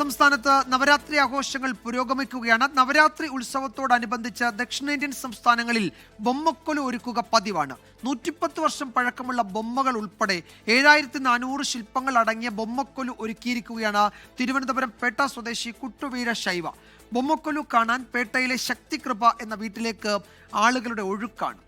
സംസ്ഥാനത്ത് നവരാത്രി ആഘോഷങ്ങൾ പുരോഗമിക്കുകയാണ്. നവരാത്രി ഉത്സവത്തോടനുബന്ധിച്ച് ദക്ഷിണേന്ത്യൻ സംസ്ഥാനങ്ങളിൽ ബൊമ്മക്കൊലു ഒരുക്കുക പതിവാണ്. നൂറ്റിപ്പത്ത് വർഷം പഴക്കമുള്ള ബൊമ്മകൾ ഉൾപ്പെടെ ഏഴായിരത്തി നാനൂറ് ശില്പങ്ങൾ അടങ്ങിയ ബൊമ്മക്കൊലു ഒരുക്കിയിരിക്കുകയാണ് തിരുവനന്തപുരം പേട്ട സ്വദേശി കുട്ടുവീര ശൈവ. ബൊമ്മക്കൊലു കാണാൻ പേട്ടയിലെ ശക്തികൃപ എന്ന വീട്ടിലേക്ക് ആളുകളുടെ ഒഴുക്കാണ്.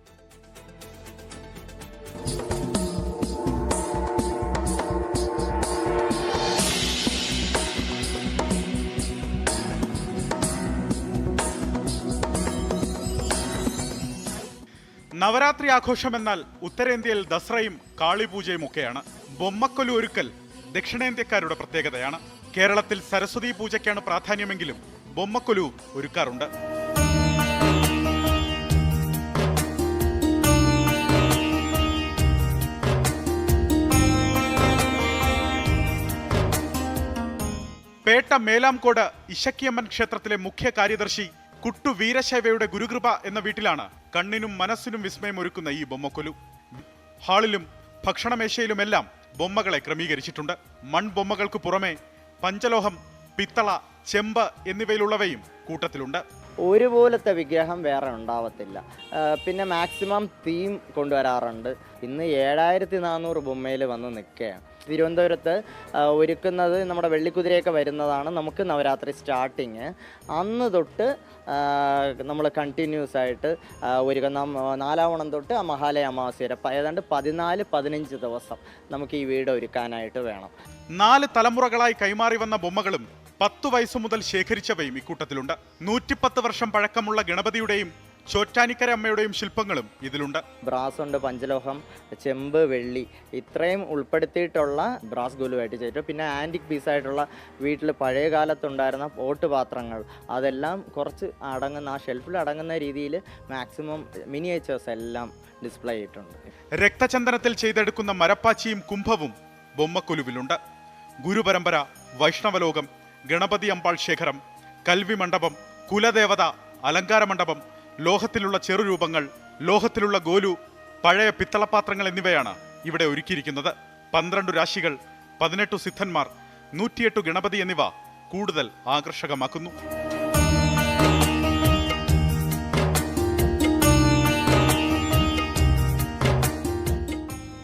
നവരാത്രി ആഘോഷമെന്നാൽ ഉത്തരേന്ത്യയിൽ ദസറയും കാളിപൂജയും ഒക്കെയാണ്. ബൊമ്മക്കൊലു ഒരുക്കൽ ദക്ഷിണേന്ത്യക്കാരുടെ പ്രത്യേകതയാണ്. കേരളത്തിൽ സരസ്വതി പൂജയ്ക്കാണ് പ്രാധാന്യമെങ്കിലും ബൊമ്മക്കൊലു ഒരുക്കാറുണ്ട്. പേട്ട മേലാംകോട് ഇശക്കിയമ്മൻ ക്ഷേത്രത്തിലെ മുഖ്യ കാര്യദർശി കുട്ടു വീരശൈവയുടെ ഗുരുകൃപ എന്ന വീട്ടിലാണ് കണ്ണിനും മനസ്സിനും വിസ്മയം ഒരുക്കുന്ന ഈ ബൊമ്മക്കൊലു. ഹാളിലും ഭക്ഷണമേശയിലുമെല്ലാം ബൊമ്മകളെ ക്രമീകരിച്ചിട്ടുണ്ട്. മൺബൊമ്മകൾക്ക് പുറമെ പഞ്ചലോഹം പിത്തള ചെമ്പ് എന്നിവയിലുള്ളവയും കൂട്ടത്തിലുണ്ട്. ഒരുപോലത്തെ വിഗ്രഹം വേറെ ഉണ്ടാവത്തില്ല. പിന്നെ മാക്സിമം തീം കൊണ്ടുവരാറുണ്ട്. ഇന്ന് ഏഴായിരത്തി നാനൂറ് ബൊമ്മയിൽ വന്ന് നിൽക്കുകയാണ്. തിരുവനന്തപുരത്ത് ഒരുക്കുന്നത് നമ്മുടെ വെള്ളിക്കുതിരയൊക്കെ വരുന്നതാണ്. നമുക്ക് നവരാത്രി സ്റ്റാർട്ടിങ് അന്ന് തൊട്ട് നമ്മൾ കണ്ടിന്യൂസ് ആയിട്ട് ഒരുക്കുന്ന നാലാവണം തൊട്ട് ആ മഹാലയ അമാവാസി വരെ ഏതാണ്ട് പതിനാല് പതിനഞ്ച് ദിവസം നമുക്ക് ഈ വീട് ഒരുക്കാനായിട്ട് വേണം. നാല് തലമുറകളായി കൈമാറി വന്ന ബൊമ്മകളും പത്തു വയസ്സു മുതൽ ശേഖരിച്ചവയും ഇക്കൂട്ടത്തിലുണ്ട്. നൂറ്റിപ്പത്ത് വർഷം പഴക്കമുള്ള ഗണപതിയുടെയും ചോറ്റാനിക്കര അമ്മയുടെയും ശില്പങ്ങളും ഇതിലുണ്ട്. ബ്രാസ് ഉണ്ട് പഞ്ചലോഹം ചെമ്പ് വെള്ളി ഇത്രയും ഉൾപ്പെടുത്തിയിട്ടുള്ള ബ്രാസ് ഗോലുമായിട്ട് ചെയ്തിട്ട് പിന്നെ ആന്റിക് പീസായിട്ടുള്ള വീട്ടിൽ പഴയ കാലത്തുണ്ടായിരുന്ന പോട്ട് പാത്രങ്ങൾ അതെല്ലാം കുറച്ച് അടങ്ങുന്ന ആ ഷെൽഫിൽ അടങ്ങുന്ന രീതിയിൽ മാക്സിമം മിനിയേച്ചേഴ്സ് എല്ലാം ഡിസ്പ്ലേ ചെയ്തിട്ടുണ്ട്. രക്തചന്ദനത്തിൽ ചെയ്തെടുക്കുന്ന മരപ്പാച്ചിയും കുംഭവും ബൊമ്മക്കൊലുവിലുണ്ട്. ഗുരുപരമ്പര വൈഷ്ണവലോകം ഗണപതി അമ്പാൾ ശേഖരം കൽവി മണ്ഡപം കുലദേവത അലങ്കാര മണ്ഡപം ലോഹത്തിലുള്ള ചെറുരൂപങ്ങൾ ലോഹത്തിലുള്ള ഗോലു പഴയ പിത്തളപാത്രങ്ങൾ എന്നിവയാണ് ഇവിടെ ഒരുക്കിയിരിക്കുന്നത്. പന്ത്രണ്ട് രാശികൾ പതിനെട്ടു സിദ്ധന്മാർ നൂറ്റിയെട്ട് ഗണപതി എന്നിവ കൂടുതൽ ആകർഷകമാക്കുന്നു.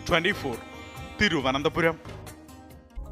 Twenty four Thiruvananthapuram.